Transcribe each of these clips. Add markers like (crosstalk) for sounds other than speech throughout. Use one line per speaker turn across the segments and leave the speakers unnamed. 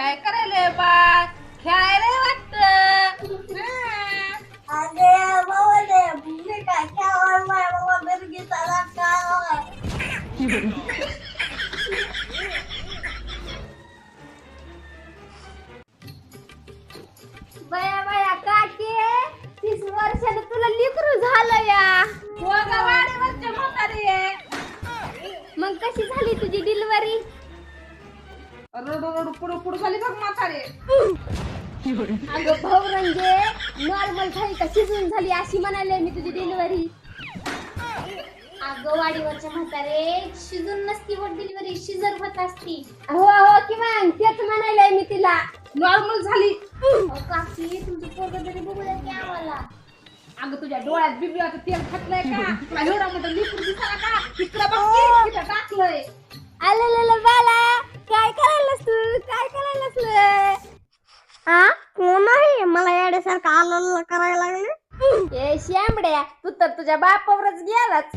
काय करायलंय बाळ खेळायला वाटत.
अगे बाबा रे मी काय खेळणार (laughs)
पुढं पुढं झाली बघ म्हातारी.
अगं भवरंजे नॉर्मल झाली का? शिजून झाली अशी म्हणाले मी तुझी डिलिव्हरी
अगं वाडीवरच्या म्हातारे शिजून नसती व डिलिव्हरी शिजर होत असती.
हो हो किंवा तेच म्हणाले मी तिला.
नॉर्मल झाली.
अहो, काकी तुमचं पोरग तरी बघू द्या की आम्हाला.
अगं तुझ्या डोळ्यात बिबियाचं तेल खातलंय का? (laughs) तुला एवढा मोठा लिकूर दिसायला का? तिकडं बघ की, तिथं टाकलंय.
आलेले बाला काय करायलास तू? काय करायलास
हा कोण आहे? मला येण्यासारखं आलं करायला लागले.
ए श्यामड्या तू तर तुझ्या बापावरच गेलाच?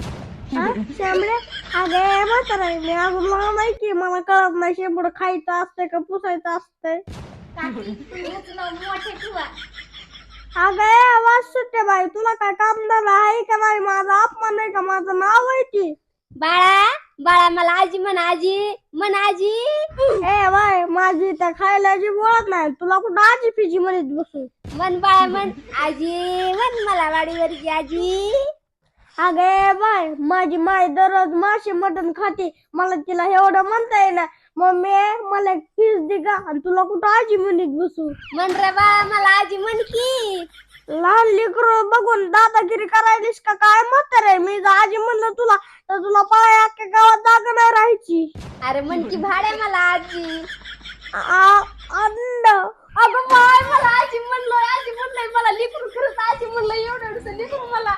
शामळे अगे म्हातारा मी अजून लहान आहे की मला कळत नाही शेंबूड खायचं असतंय का पुसायचं असतंय? अगे आवाज सुट्टे बाई. तुला काय काम आहे का नाही माझा अपमान आहे का? माझं नाव आहे. की
बाळा बाळा मला आजी म्हण आजी म्हण आजी.
ए बाय माझी त्या खायला जी बोलत नाही. तुला कुठं आजी पिजी म्हणत बसू?
म्हण बाळा म्हण. आजी म्हण मला वाडीवरची आजी.
अगे बाय माझी माय दररोज मासे मटण खाते. मला तिला एवढं म्हणता येईना. मम्मी मला एक पीस दे का आणि तुला कुठं आजी म्हणत बसू?
म्हण रे बाळा मला आजी म्हण की.
लहान लेकरू बघून दादागिरी करायलीस का? काय म्हणते रे? मी जर आजी म्हणलं तुला तर तुला पाय अख्ख्या गावात जागा नाही राहायची.
अरे म्हण की भाड्या मला आजी.
आ- अंड.
अगं बाय मला आजी म्हणलोय आजी म्हणलोय मला लिकरू खरंच आजी म्हणलं एवढं एवढं लिकरू मला.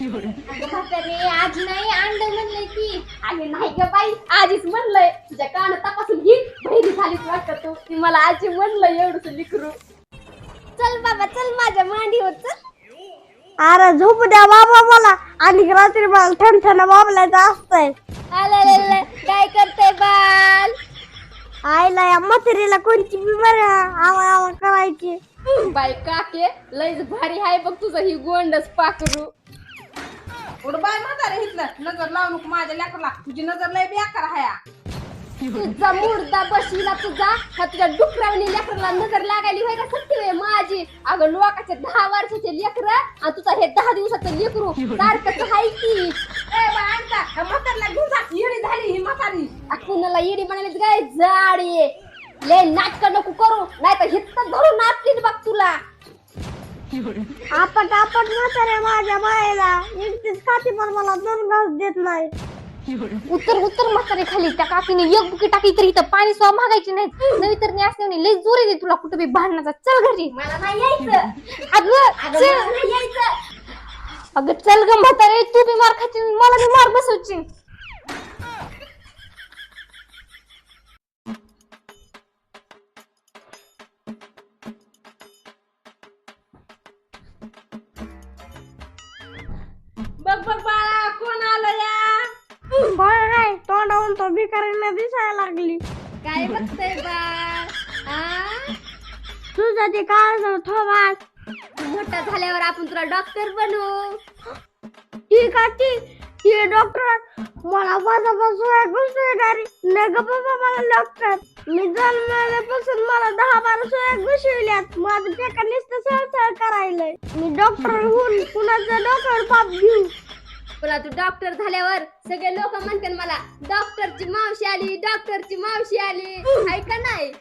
अगं म्हातारे आज नाही अंड म्हणलंय की
अरे नाही ग बाई आजीच म्हणलंय. तुझ्या कान तपासून घे बहिणी झालीच वाटत तू. ती मला आजी म्हणलंय एवढंच लिकरू चल बाबा चल माझ्या मांडीवर चल.
अरे झोपू द्या बाबा मला. आणि रात्री मला ठण ठण बाबलायचं असतंय.
आला काय करते बाल?
आईला या म्हातारीला कोणची बिमारी आवा आवा करायची.
बाई काके लयच भारी हाय बघ तुझं ही गोंडस पाकरू
पुढं बाय म्हातारी हितलं नजर लावू नको माझ्या लेकरला. तुझी नजर लय बेकार हाया
तुझा मुर्दा बसविला तुझा हा तुझ्या डुकरावणी लेकराला नजर लागायली होय का? सत्य वे माझी. अगं लोकाचे दहा वर्षाचे लेकर आणि तुझा हे दहा दिवसाचं लेकरू. सारखंच हाय की.
ए बाय आणता ह्या म्हातारीला घेऊन जा. येडी झाली ही म्हातारी.
आ, कुणाला येडी म्हणाले काय जाडी. ले नाटक नको करू. नाही तर हित्त धरून नाचतील बघ तुला.
आपण आपण म्हातारे माझ्या बायला एकटीच खाती पण मला दोन घास देत नाही.
उत्तर उत्तर म्हातारे खाली. त्या काकीने एक बुकी टाकली तरी इथं पाणी सुद्धा मागायची नाही नवी तर असल्याने लय जोर येते तुला कुठं बी भांडणाचा. चल घरी.
मला नाही यायचं.
अगं चल.
नाही यायचं.
अगं चल ग म्हातारे तू बी मार खाची मला बी मार बसवची
बघ बघ बाळा.
बाय हाय तोंडावून तो भिकारीने दिसायला लागली.
काय बघतय बाळ? आ?
तुझा ते काळ थोबास
तू मोठा झाल्यावर आपण तुला डॉक्टर बनवू.
ठीक आहे ती ती डॉक्टर मला माझ्यापासून घुसतोय गाडी नाही ग बाबा मला डॉक्टर मी जन्मल्यापासून मला दहा बारा सोया घुसविल्यात माझं पेका नुसतं सळसळ करायलंय. मी डॉक्टर होऊन कुणाचं डॉक्टर पाप घेऊ.
तुला तू डॉक्टर झाल्यावर सगळे लोक म्हणतात मला डॉक्टरची मावशी आली डॉक्टरची मावशी आली. ऐका नाही?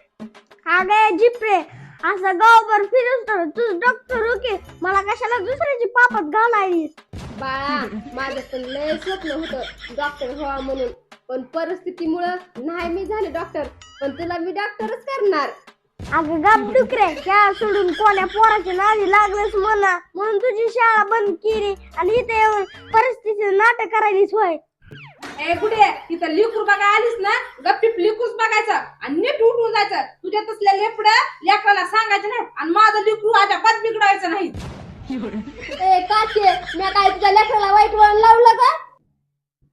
अगे जिप्रे असं गावभर फिरस तर तू डॉक्टर ओके मला कशाला दुसऱ्याची पापात घालायलीस?
बाळा माझं पण लय स्वप्न होतं डॉक्टर व्हावं म्हणून. पण परिस्थितीमुळं नाही मी झाले डॉक्टर पण तुला मी डॉक्टरच करणार.
अगं गप डुकरे शाळा सोडून कोण्या पोराच्या नादी लागलंच म्हणा. म्हणून तुझी शाळा बंद केली आणि इथे येऊन परिस्थिती नाटक करायलीच होय.
ए कुठे? तिथं लिकूर बघा आलीस ना? गप्पीप लिकूच बघायचं आणि नीट उठून जायचं. तुझ्या तसल्या लेपड्या लेकराला सांगायचं नाही आणि माझं लिकरू अजिबात बिघडायचं नाही.
ए काचे मी काय तुझ्या लेकराला वाईट वळण लावलं का?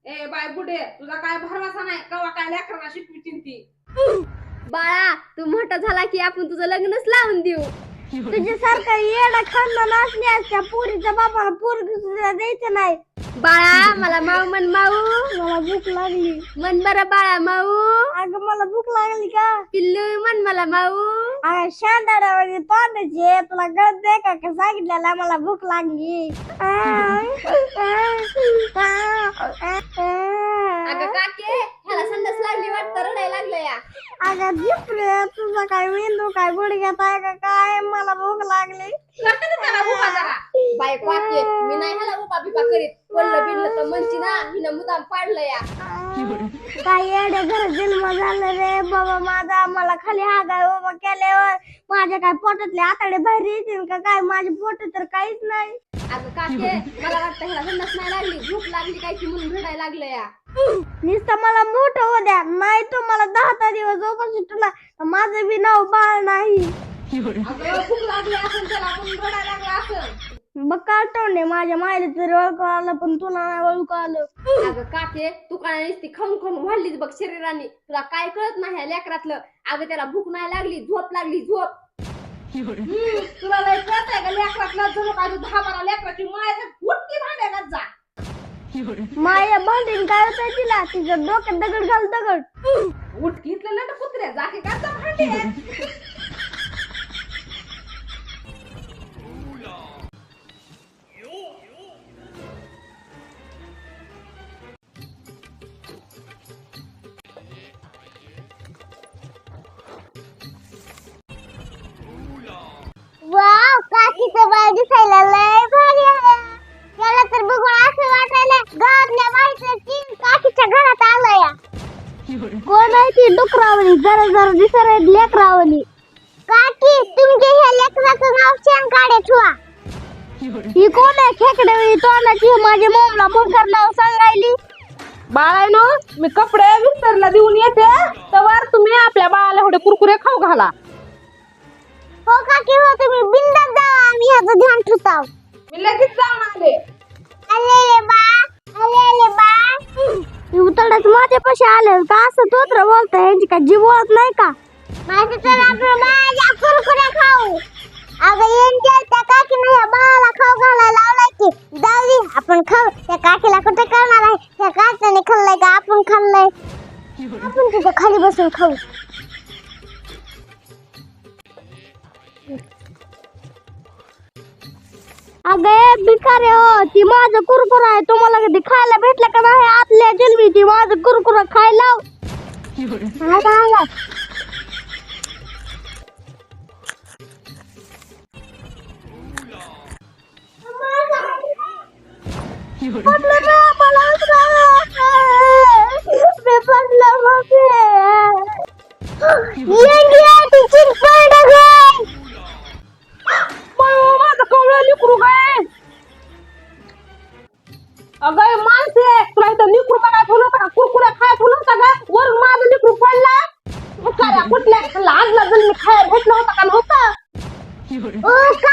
ए बाय बुडे तुझा काय भरवसा नाही? कवा काय लेकराला शिकवितीन ती?
बाळा तू मोठा झाला की आपण तुझं लग्नच लावून देऊ.
तुझ्यासारखं येडा खानदान असल्यास त्या पोरीच्या बापाला पोरगी सुद्धा द्यायचं नाही.
बाळा मला माऊ मन माऊ.
मला भूक लागली.
मन बरं बाळा माऊ.
अगं मला भूक लागली का?
पिल्लू मन मला माऊ.
अगं शांताडावानी तोंडाचे तुला गळत दे का? का सांगितलेला मला भूक लागली?
अगं काके ह्याला संडास लागली वाटतं रडायला लागलं या.
अगं जिपरे तुझा काय मेंदू काय गुडघ्यात आहे का काय? मला भूक लागली.
करते का त्याला उभा जरा?
बाय काके मी नाही ह्याला उभा बिपा करीत. पडलं बिडलं तर म्हणची ना हिनं मुदाम पाडलं या.
काय येड्या घर जन्म झालं रे? बाबा माझा मला खाली हागाय उभा केल्यावर माझ्या काय पोटातले आताडे बाहेर येतील का? काय माझे पोट तर काहीच नाही.
अगं काके मला वाटतं ह्याला नाही लागली. भूक लागली काय की म्हणून रडायला लागलं या.
नुसतं मला मोठं हो द्या. नाही तो मला दहा दहा दिवस उपाशी तुला माझं बी नाव बाळ नाही.
अगं भूक लागली असेल त्याला आपण रडायला लागला असेल
बघ तोंडे माझ्या मायला तरी ओळख आलं पण तुला नाही ओळख आलं.
अगं काके तू काय नुसती खाऊन खाऊन वाढलीच बघ शरीराने. तुला काय कळत नाही ह्या लेकरातलं? अगं त्याला भूक नाही लागली झोप लागली झोप.
हम्म, तुला लय कळतंय का लेकरातला काय तू दहा बारा लेकराची माय उठकी भांड्यात जा.
माया भांडीन काय होतं तिला. तिच्या डोक्यात दगड घाल दगड.
उठकी इथलं लंड कुत्र्या जाके का भांडे.
कोण आहे ती? डुकरावली जरा जरा दिसत लेकरावली काकी तुमच्या ह्या लेकराचं नाव शेण काढे ठेवा. ही कोण आहे? खेकड्यावली तोंडाची माझ्या मोमला मोठर नाव सांगायली
बाळायनो मी कपडे विस्तारला देऊन येते तर तुम्ही आपल्या बाळाला एवढे कुरकुरे खाऊ घाला.
हो काकी हो तुम्ही बिंदास जावा आम्ही ह्याचं ध्यान ठेवतो.
मी लगेच जाऊन आले.
आलेले बा आलेले बा. माझ्या माझ्यापाशी आले का असं तोत्र बोलता यांची का जीव बोलत नाही का? माझं तर आपण माझ्या कुरकुऱ्या खाऊ. अगं यांच्या त्या काकीने ह्या बाळाला खाऊ घालायला लावलाय की. जाऊ दे आपण खाऊ. त्या काकीला कुठे करणार आहे? त्या काकीने खाल्लंय का आपण खाल्लंय? आपण तिथं खाली बसून खाऊ. अगं भिकारे हो ती माझं कुरकुर आहे तुम्हाला कधी खायला भेटलं का नाही आतल्या जन्मी ती माझं कुरकुर खायला आला, आला. पडलं ना, मला उचला. मी पडलं बापरे. येंडी आहे ती चिरपड
अगं माणसे तुला इथं लिकरू बघायला ठेवलं होतं का? कुरकुऱ्या खायला ठेवलं होतं का? वरून माझं लिकरू पडला. साऱ्या कुठल्या? लाजला जण मी खायला भेटलं होतं का नव्हतं?
लेकरू